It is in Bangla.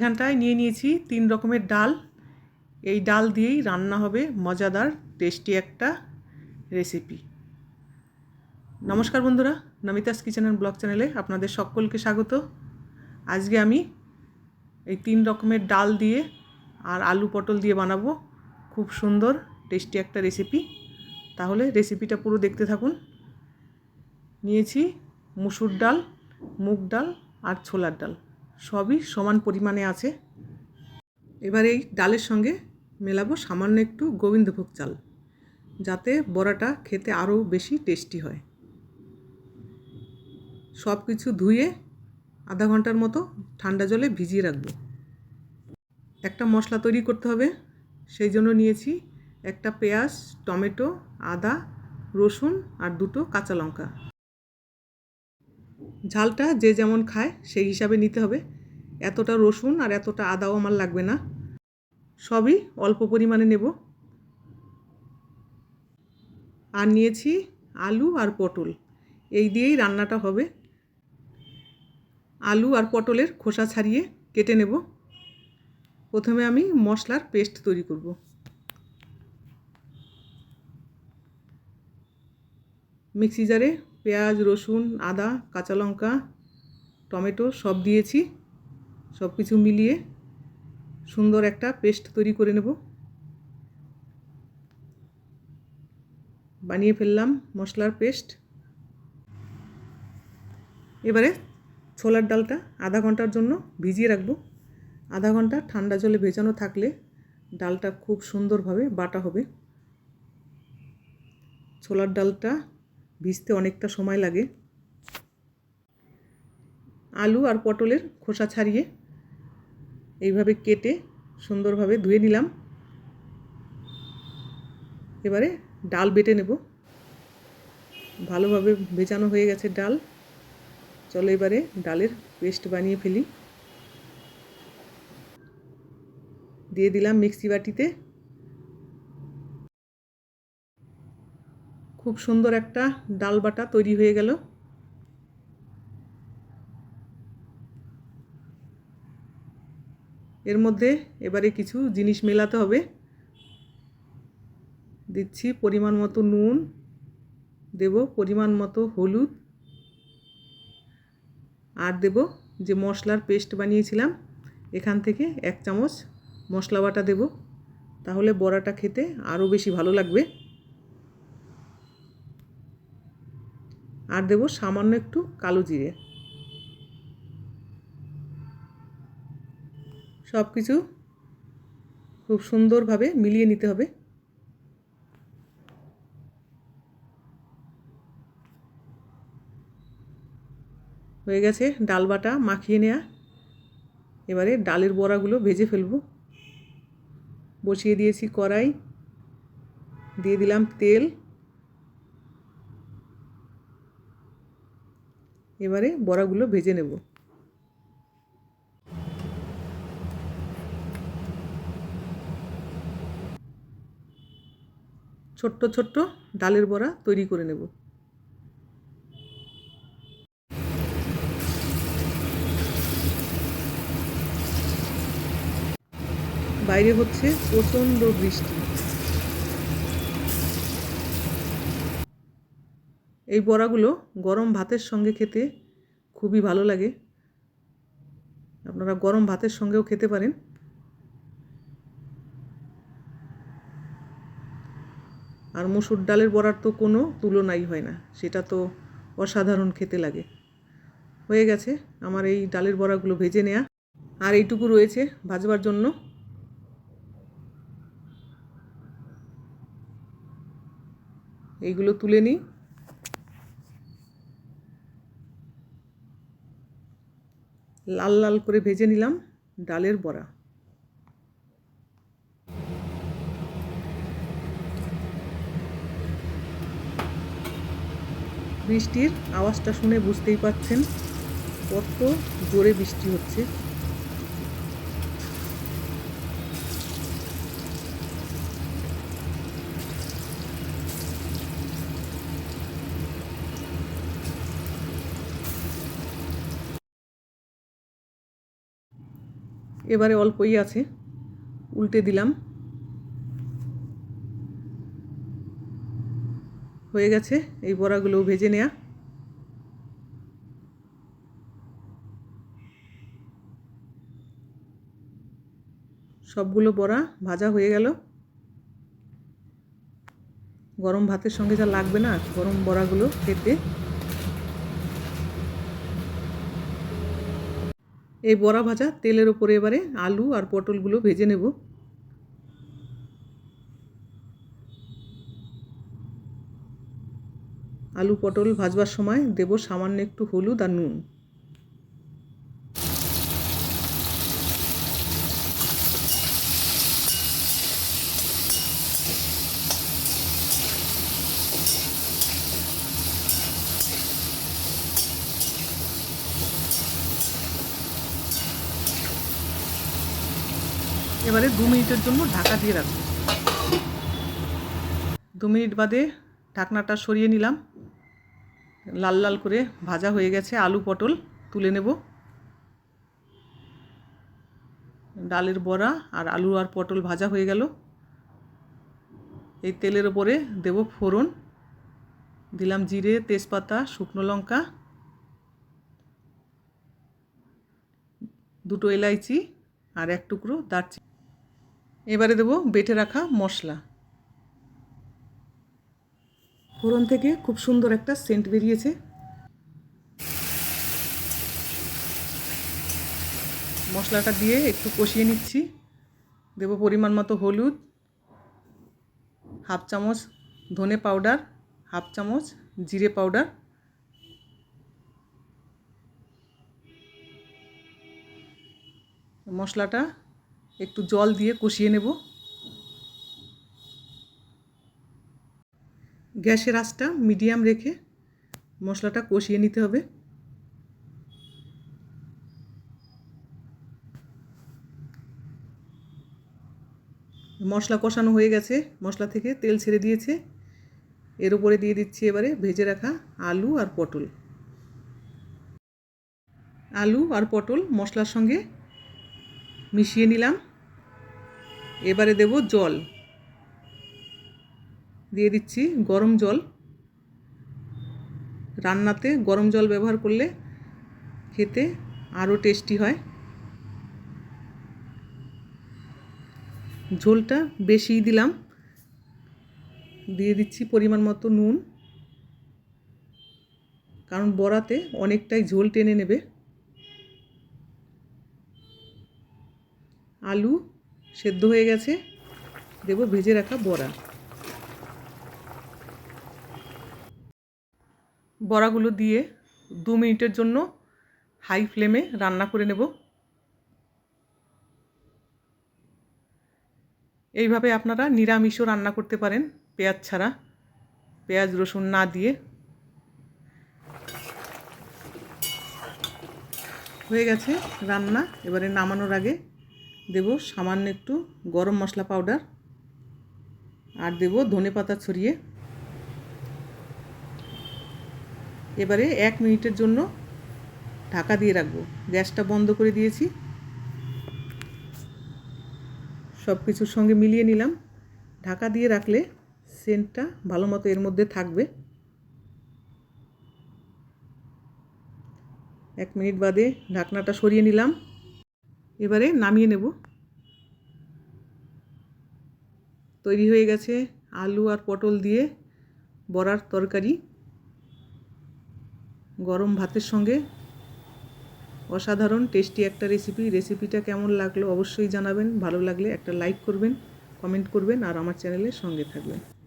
এখানটায় নিয়ে নিয়েছি তিন রকমের ডাল। এই ডাল দিয়েই রান্না হবে মজাদার, টেস্টি একটা রেসিপি। নমস্কার বন্ধুরা, নমিতাস কিচেন অ্যান্ড ব্লগ চ্যানেলে আপনাদের সকলকে স্বাগত। আজকে আমি এই তিন রকমের ডাল দিয়ে আর আলু পটল দিয়ে বানাবো। খুব সুন্দর, টেস্টি একটা রেসিপি। তাহলে রেসিপিটা পুরো দেখতে থাকুন। নিয়েছি মুসুর ডাল, মুগ ডাল আর ছোলার ডাল। সবই সমান পরিমাণে আছে। এবার এই ডালের সঙ্গে মেলাবো সামান্য একটু গোবিন্দভোগ চাল, যাতে বড়াটা খেতে আরও বেশি টেস্টি হয়। সব কিছু ধুয়ে আধা ঘণ্টার মতো ঠান্ডা জলে ভিজিয়ে রাখব। একটা মশলা তৈরি করতে হবে, সেই জন্য নিয়েছি একটা পেঁয়াজ, টমেটো, আদা, রসুন আর দুটো কাঁচা লঙ্কা। ঝালটা যে যেমন খায় সেই হিসাবে নিতে হবে। এতটা রসুন আর এতটা আদাও আমার লাগবে না। সবই অল্প পরিমাণে নেব। আর নিয়েছি আলু আর পটল। এই দিয়েই রান্নাটা হবে। আলু আর পটলের খোসা ছাড়িয়ে কেটে নেব। প্রথমে আমি মশলার পেস্ট তৈরি করব। মিক্সি জারে পেঁয়াজ, রসুন, আদা, কাঁচা লঙ্কা, টমেটো সব দিয়েছি। সব কিছু মিলিয়ে সুন্দর একটা পেস্ট তৈরি করে নেব। বানিয়ে ফেললাম মশলার পেস্ট। এবারে ছোলার ডালটা আধা ঘণ্টার জন্য ভিজিয়ে রাখব। আধা ঘণ্টা ঠান্ডা জলে ভেজানো থাকলে ডালটা খুব সুন্দরভাবে বাটা হবে। ছোলার ডালটা ভিজতে অনেকটা সময় লাগে। আলু আর পটলের খোসা ছাড়িয়ে এইভাবে কেটে সুন্দরভাবে ধুয়ে নিলাম। এবারে ডাল বেটে নেব। ভালোভাবে ভেজানো হয়ে গেছে ডাল। চলো এবারে ডালের পেস্ট বানিয়ে ফেলি। দিয়ে দিলাম মিক্সি বাটিতে খুব সুন্দর একটা ডাল বাটা তৈরি হয়ে গেল। এর মধ্যে এবারে কিছু জিনিস মেলাতে হবে। দিচ্ছি পরিমাণ মতো নুন, দেব পরিমাণ মতো হলুদ, আর দেব যে মশলার পেস্ট বানিয়েছিলাম, এখান থেকে এক চামচ মশলা বাটা দেব। তাহলে বড়াটা খেতে আরও বেশি ভালো লাগবে। আর দেব সামান্য একটু কালো জিরে। সব কিছু খুব সুন্দরভাবে মিলিয়ে নিতে হবে। হয়ে গেছে ডাল বাটা মাখিয়ে নেওয়া এবারে ডালের বড়াগুলো ভেজে ফেলব। বসিয়ে দিয়েছি কড়াই। দিয়ে দিলাম তেল। এবারে বড়াগুলো ভেজে নেব। ছোট্ট ছোট্ট ডালের বড়া তৈরি করে নেব। বাইরে হচ্ছে প্রচণ্ড বৃষ্টি। এই বড়াগুলো গরম ভাতের সঙ্গে খেতে খুবই ভালো লাগে। আপনারা গরম ভাতের সঙ্গেও খেতে পারেন। আর মুসুর ডালের বড়ার তো কোনো তুলনাই হয় না, সেটা তো অসাধারণ খেতে লাগে। হয়ে গেছে আমার এই ডালের বড়াগুলো ভেজে নেয়া। আর এইটুকু রয়েছে ভাজবার জন্য। এইগুলো তুলে নিই। লাল লাল করে ভেজে নিলাম ডালের বড়া। বৃষ্টির আওয়াজটা শুনে বুঝতেই পারছেন কত জোরে বৃষ্টি হচ্ছে। এবারে অল্পই আছে। উল্টে দিলাম। হয়ে গেছে। এই বড়াগুলো ভেজে নেয়া। সবগুলো বড়া ভাজা হয়ে গেল। গরম ভাতের সঙ্গে যা লাগবে না, গরম বড়াগুলো খেতে। এই বড়া ভাজা তেলের ওপরে এবারে আলু আর পটলগুলো ভেজে নেব। আলু পটল ভাজবার সময় দেব সামান্য একটু হলুদ আর নুন। এবারে দু মিনিটের জন্য ঢাকা দিয়ে রাখব। দু মিনিট বাদে ঢাকনাটা সরিয়ে নিলাম। লাল লাল করে ভাজা হয়ে গেছে আলু পটল তুলে নেব। ডালের বড়া আর আলু আর পটল ভাজা হয়ে গেল। এই তেলের ওপরে দেব ফোড়ন। দিলাম জিরে, তেজপাতা, শুকনো লঙ্কা। দুটো এলাইচি আর এক টুকরো দারচিনি। এবারে দেবো বেটে রাখা মশলা। ফোড়ন থেকে খুব সুন্দর একটা সেন্ট বেরিয়েছে। মশলাটা দিয়ে একটু কষিয়ে নিচ্ছি। দেবো পরিমাণ মতো হলুদ, হাফ চামচ ধনে পাউডার, হাফ চামচ জিরে পাউডার। মশলাটা একটু জল দিয়ে কষিয়ে নেব। গ্যাসের আঁচটা মিডিয়াম রেখে মশলাটা কষিয়ে নিতে হবে। মশলা কষানো হয়ে গেছে, মশলা থেকে তেল ছেড়ে দিয়েছে। এর উপরে দিয়ে দিচ্ছি এবারে ভেজে রাখা আলু আর পটল। আলু আর পটল মশলার সঙ্গে মিশিয়ে নিলাম। এবারে দেব জল। দিয়ে দিচ্ছি গরম জল। রান্নাতে গরম জল ব্যবহার করলে খেতে আরও টেস্টি হয়। ঝোলটা বেশিই দিলাম। দিয়ে দিচ্ছি পরিমাণ মতো নুন। কারণ বড়াতে অনেকটাই ঝোল টেনে নেবে। আলু সেদ্ধ হয়ে গেছে। দেব ভেজে রাখা বড়া। বড়াগুলো দিয়ে দু মিনিটের জন্য হাই ফ্লেমে রান্না করে নেব। এইভাবে আপনারা নিরামিষও রান্না করতে পারেন পেঁয়াজ ছাড়া। পেঁয়াজ, রসুন না দিয়ে। হয়ে গেছে রান্না। এবারে নামানোর আগে দেব সামান্য একটু গরম মশলা পাউডার আর দেব ধনে পাতা ছড়িয়ে। এবারে এক মিনিটের জন্য ঢাকা দিয়ে রাখব। গ্যাসটা বন্ধ করে দিয়েছি। সব কিছুর সঙ্গে মিলিয়ে নিলাম। ঢাকা দিয়ে রাখলে সেন্টটা ভালো মতো এর মধ্যে থাকবে। এক মিনিট বাদে ঢাকনাটা সরিয়ে নিলাম। এবারে নামিয়ে নেব। তৈরি হয়ে গেছে আলু আর পটল দিয়ে বড়ার তরকারি। গরম ভাতের সঙ্গে অসাধারণ টেস্টি একটা রেসিপি। রেসিপিটা কেমন লাগল অবশ্যই জানাবেন। ভালো লাগলে একটা লাইক করবেন, কমেন্ট করবেন আর আমার চ্যানেলের সঙ্গে থাকবেন।